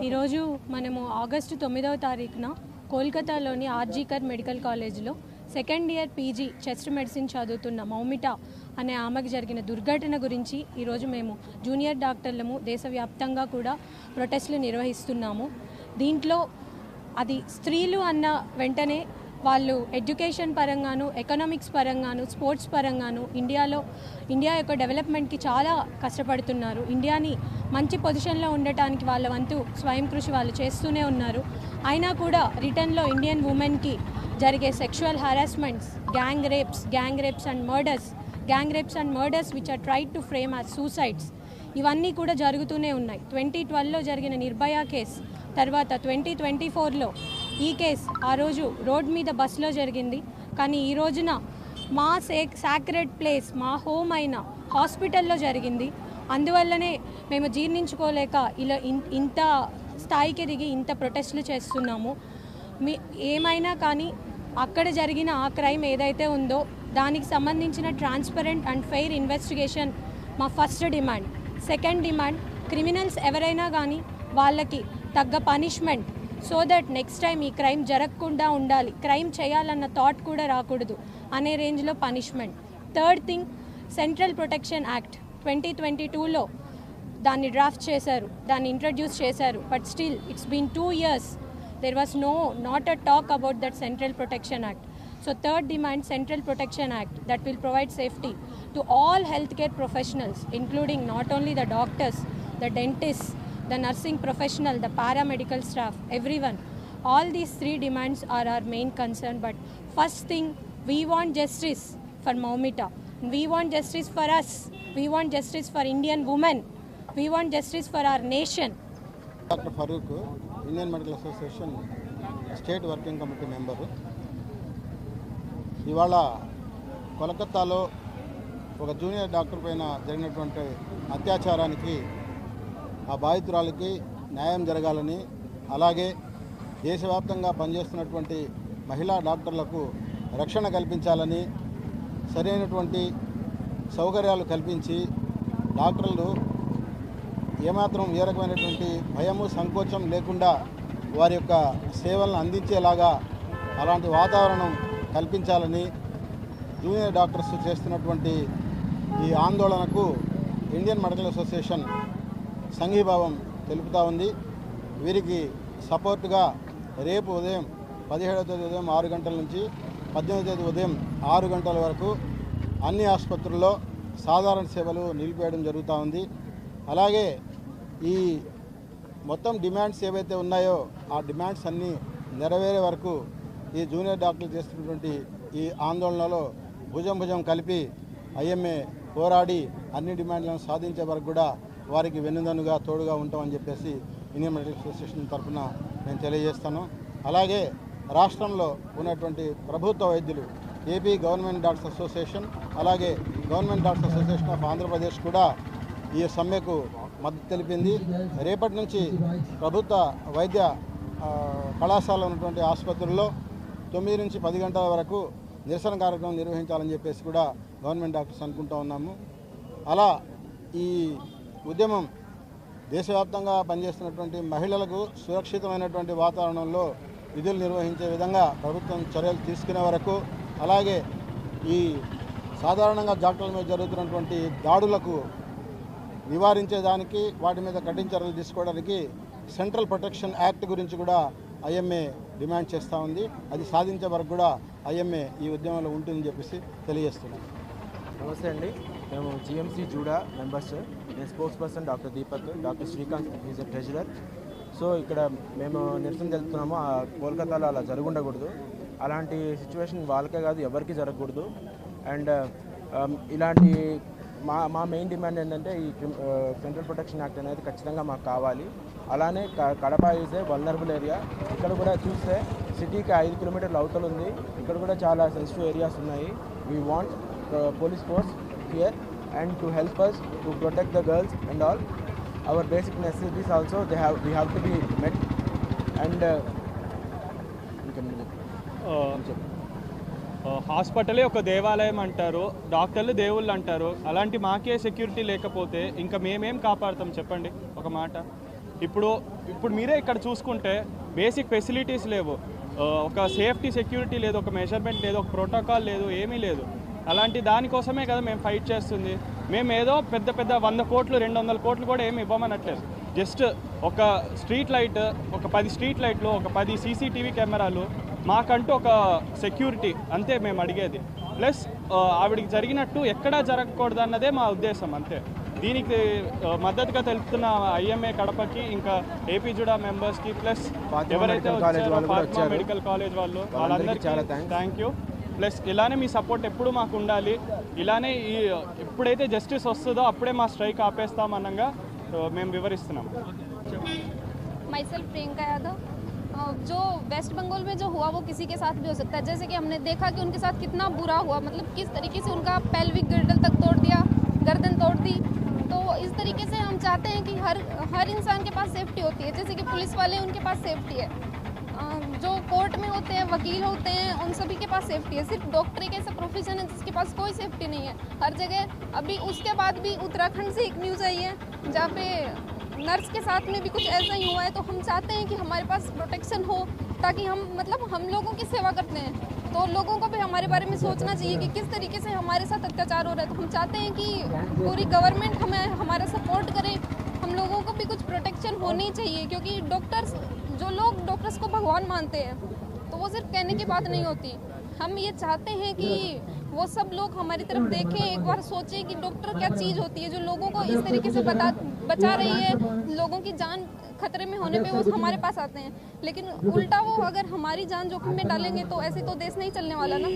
ఈరోజు మనము ఆగస్టు తొమ్మిదవ తారీఖున కోల్కతాలోని ఆర్జీకర్ మెడికల్ కాలేజీలో second year PG chest medicine చదువుతున్న మౌమిట అనే ఆమెకు జరిగిన దుర్ఘటన గురించి ఈరోజు మేము జూనియర్ డాక్టర్లము దేశవ్యాప్తంగా కూడా ప్రొటెస్ట్లు నిర్వహిస్తున్నాము. దీంట్లో అది స్త్రీలు అన్న వెంటనే వాళ్ళు ఎడ్యుకేషన్ పరంగాను ఎకనామిక్స్ పరంగాను స్పోర్ట్స్ పరంగాను ఇండియాలో ఇండియా యొక్క డెవలప్మెంట్కి చాలా కష్టపడుతున్నారు. ఇండియాని మంచి పొజిషన్లో ఉండటానికి వాళ్ళ వంతు స్వయం కృషి వాళ్ళు చేస్తూనే ఉన్నారు. అయినా కూడా రిటర్న్లో ఇండియన్ ఉమెన్కి జరిగే sexual harassments gang rapes gang rapes and murders gang rapes and murders which are tried to frame as suicides ఇవన్నీ కూడా జరుగుతూనే ఉన్నాయి. ట్వంటీ ట్వెల్వ్లో జరిగిన నిర్భయ కేస్ తర్వాత ట్వంటీ ట్వంటీ ఫోర్లో ఈ కేస్ ఆ రోజు రోడ్ మీద బస్సులో జరిగింది. కానీ ఈ రోజున మా సే సాక్రెడ్ ప్లేస్ మా హోమ్ అయిన హాస్పిటల్లో జరిగింది. అందువల్లనే మేము జీర్ణించుకోలేక ఇలా ఇంత స్థాయికి దిగి ఇంత ప్రొటెస్ట్లు చేస్తున్నాము. మీ ఏమైనా కానీ అక్కడ జరిగిన ఆ క్రైమ్ ఏదైతే ఉందో దానికి సంబంధించిన ట్రాన్స్పరెంట్ అండ్ ఫెయిర్ ఇన్వెస్టిగేషన్ మా first demand second demand criminals ఎవరైనా కానీ వాళ్ళకి తగ్గ punishment so that next time ఈ క్రైమ్ జరగకుండా ఉండాలి. క్రైమ్ చేయాలన్న థాట్ కూడా రాకూడదు అనే రేంజ్లో punishment third thing central protection act twenty twenty టూలో దాన్ని డ్రాఫ్ట్ చేశారు. దాన్ని ఇంట్రడ్యూస్ చేశారు. But still it's been two years there was no not a talk about that central protection act so third demand central protection act that will provide safety to all health care professionals including not only the doctors the dentist the nursing professional, the paramedical staff, everyone. All these three demands are our main concern. But first thing, we want justice for Maumita. We want justice for us. We want justice for Indian women. We want justice for our nation. Dr. Farooq, Indian Medical Association state working committee member ఇవాళ కోలకత్తాలో ఒక junior doctor పైన జరిగినటువంటి అత్యాచారానికి ఆ బాధితురాలకి న్యాయం జరగాలని అలాగే దేశవ్యాప్తంగా పనిచేస్తున్నటువంటి మహిళా డాక్టర్లకు రక్షణ కల్పించాలని సరైనటువంటి సౌకర్యాలు కల్పించి డాక్టర్లు ఏమాత్రం ఏ రకమైనటువంటి భయము సంకోచం లేకుండా వారి యొక్క సేవలను అందించేలాగా అలాంటి వాతావరణం కల్పించాలని జూనియర్ డాక్టర్స్ చేస్తున్నటువంటి ఈ ఆందోళనకు ఇండియన్ మెడికల్ అసోసియేషన్ సంఘీభావం తెలుపుతూ ఉంది. వీరికి సపోర్టుగా రేపు ఉదయం పదిహేడవ తేదీ ఉదయం ఆరు గంటల నుంచి పద్దెనిమిదవ తేదీ ఉదయం ఆరు గంటల వరకు అన్ని ఆసుపత్రుల్లో సాధారణ సేవలు నిలిపేయడం జరుగుతూ ఉంది. అలాగే ఈ మొత్తం డిమాండ్స్ ఏవైతే ఉన్నాయో ఆ డిమాండ్స్ అన్నీ నెరవేరే వరకు ఈ జూనియర్ డాక్టర్లు చేస్తున్నటువంటి ఈ ఆందోళనలో భుజం భుజం కలిపి ఐఎంఏ పోరాడి అన్ని డిమాండ్లను సాధించే వరకు కూడా వారికి వెన్నుదన్నుగా తోడుగా ఉంటామని చెప్పేసి ఇండియన్ మెడికల్ అసోసియేషన్ తరఫున నేను తెలియజేస్తాను. అలాగే రాష్ట్రంలో ఉన్నటువంటి ప్రభుత్వ వైద్యులు ఏపీ గవర్నమెంట్ డాక్టర్స్ అసోసియేషన్ అలాగే government doctors association of Andhra Pradesh కూడా ఈ సమ్మెకు మద్దతు తెలిపింది. రేపటి నుంచి ప్రభుత్వ వైద్య కళాశాల ఉన్నటువంటి ఆసుపత్రుల్లో తొమ్మిది నుంచి పది గంటల వరకు నిరసన కార్యక్రమం నిర్వహించాలని చెప్పేసి కూడా గవర్నమెంట్ డాక్టర్స్ అనుకుంటా ఉన్నాము. అలా ఈ ఉద్యమం దేశవ్యాప్తంగా పనిచేస్తున్నటువంటి మహిళలకు సురక్షితమైనటువంటి వాతావరణంలో విధులు నిర్వహించే విధంగా ప్రభుత్వం చర్యలు తీసుకునే వరకు అలాగే ఈ సాధారణంగా డాక్టర్ల మీద జరుగుతున్నటువంటి దాడులకు నివారించేదానికి వాటి మీద కఠిన చర్యలు తీసుకోవడానికి సెంట్రల్ ప్రొటెక్షన్ యాక్ట్ గురించి కూడా ఐఎంఏ డిమాండ్ చేస్తూ ఉంది. అది సాధించే వరకు కూడా ఐఎంఏ ఈ ఉద్యమంలో ఉంటుందని చెప్పేసి తెలియజేస్తున్నాను. నమస్తే అండి. మేము జిఎంసీ జూడా మెంబర్స్ నేను sports person doctor Deepak doctor Srikanth is a treasurer so ఇక్కడ మేము నిరసన తెలుపుతున్నాము ఆ కోల్కతాలో అలా జరుగుండకూడదు అలాంటి సిచ్యువేషన్ వాళ్ళకే కాదు ఎవరికి జరగకూడదు. అండ్ um, ఇలాంటి మా మా మెయిన్ డిమాండ్ ఏంటంటే ఈ సెంట్రల్ ప్రొటెక్షన్ యాక్ట్ అనేది ఖచ్చితంగా మాకు కావాలి. అలానే క- Kadapa is a vulnerable area ఇక్కడ కూడా చూస్తే సిటీకి ఐదు కిలోమీటర్ల అవతల ఉంది ఇక్కడ కూడా చాలా సెన్సిటివ్ ఏరియాస్ ఉన్నాయి. We want police force here and to help us to protect the girls and all our basic necessities also they have we have to be met and హాస్పిటలే ఒక దేవాలయం అంటారు డాక్టర్లు దేవుళ్ళు అంటారు. అలాంటి మాకే సెక్యూరిటీ లేకపోతే ఇంకా మేమేం కాపాడుతాం చెప్పండి ఒక మాట. ఇప్పుడు ఇప్పుడు మీరే ఇక్కడ చూసుకుంటే బేసిక్ ఫెసిలిటీస్ లేవు. ఒక సేఫ్టీ సెక్యూరిటీ లేదు ఒక మెజర్మెంట్ లేదు ఒక ప్రోటోకాల్ లేదు ఏమీ లేదు. అలాంటి దానికోసమే కదా మేము ఫైట్ చేస్తుంది. మేము ఏదో పెద్ద పెద్ద వంద కోట్లు రెండు వందల కోట్లు కూడా ఏమి ఇవ్వమనట్లేదు. జస్ట్ ఒక స్ట్రీట్ లైట్ ఒక పది స్ట్రీట్ లైట్లు ఒక పది సీసీటీవీ కెమెరాలు మాకంటూ ఒక సెక్యూరిటీ అంతే మేము అడిగేది. ప్లస్ ఆవిడికి జరిగినట్టు ఎక్కడా జరగకూడదు అన్నదే మా ఉద్దేశం అంతే. దీనికి మద్దతుగా తెలుపుతున్న ఐఎంఏ కడపకి ఇంకా ఏపీ జుడా మెంబర్స్కి ప్లస్ ఎవరైతే మెడికల్ కాలేజ్ వచ్చారో. మెడికల్ కాలేజ్ వాళ్ళు వాళ్ళందరికీ. థ్యాంక్ యూ ప్లస్ ఇలానే మీ సపోర్ట్ ఎప్పుడు మాకు ఉండాలి ఇలానే ఈ ఎప్పుడైతే జస్టిస్ వస్తుందో అప్పుడే మా స్ట్రైక్ ఆపేస్తామనగా ఆ, మేము వివరిస్తున్నాం माई सेल्फ प्रियंका यादव अ, जो वेस्ट बंगाल में जो हुआ वो किसी के साथ भी हो सकता है जैसे कि हमने देखा कि उनके साथ कितना बुरा हुआ मतलब किस तरीके से उनका पेल्विक गिर्डल तक तोड़ दिया गर्दन तोड़ दी तो इस तरीके से हम चाहते हैं कि हर हर इंसान के पास सेफ्टी होती है जैसे कि पुलिस वाले उनके पास सेफ्टी है अ, जो कोर्ट में होते हैं, वकील होते हैं, उन सभी के पास सेफ्टी है। सिर्फ़ डॉक्टर एक ऐसा प्रोफेशन है जिसके पास कोई सेफ्टी नहीं है। हर जगह, अभी उसके बाद भी उत्तराखंड से एक न्यूज़ आई है, जहाँ पे नर्स के साथ में भी कुछ ऐसा ही हुआ है तो हम चाहते हैं कि हमारे पास प्रोटेक्शन हो, ताकि हम मतलब हम लोगों की सेवा करते हैं। तो लोगों को भी हमारे बारे में सोचना चाहिए कि किस तरीके से हमारे साथ अत्याचार हो रहा है। तो हम चाहते हैं कि पूरी गवर्नमेंट हमें, हमारा सपोर्ट करे। हम लोगों को भी कुछ प्रोटेक्शन होनी चाहिए, क्योंकि डॉक्टर्स जो लोग डॉक्टर्स को भगवान मानते हैं तो वो सिर्फ़ कहने की बात नहीं होती। हम ये चाहते हैं कि वो सब लोग हमारी तरफ़ देखें, एक बार सोचें कि डॉक्टर क्या चीज़ होती है, जो लोगों को इस तरीके से बता, बचा रही है, लोगों की जान खतरे में होने पे वो हमारे पास आते हैं। लेकिन उल्टा वो अगर हमारी जान जोखिम में डालेंगे तो ऐसे तो देश नहीं चलने वाला ना।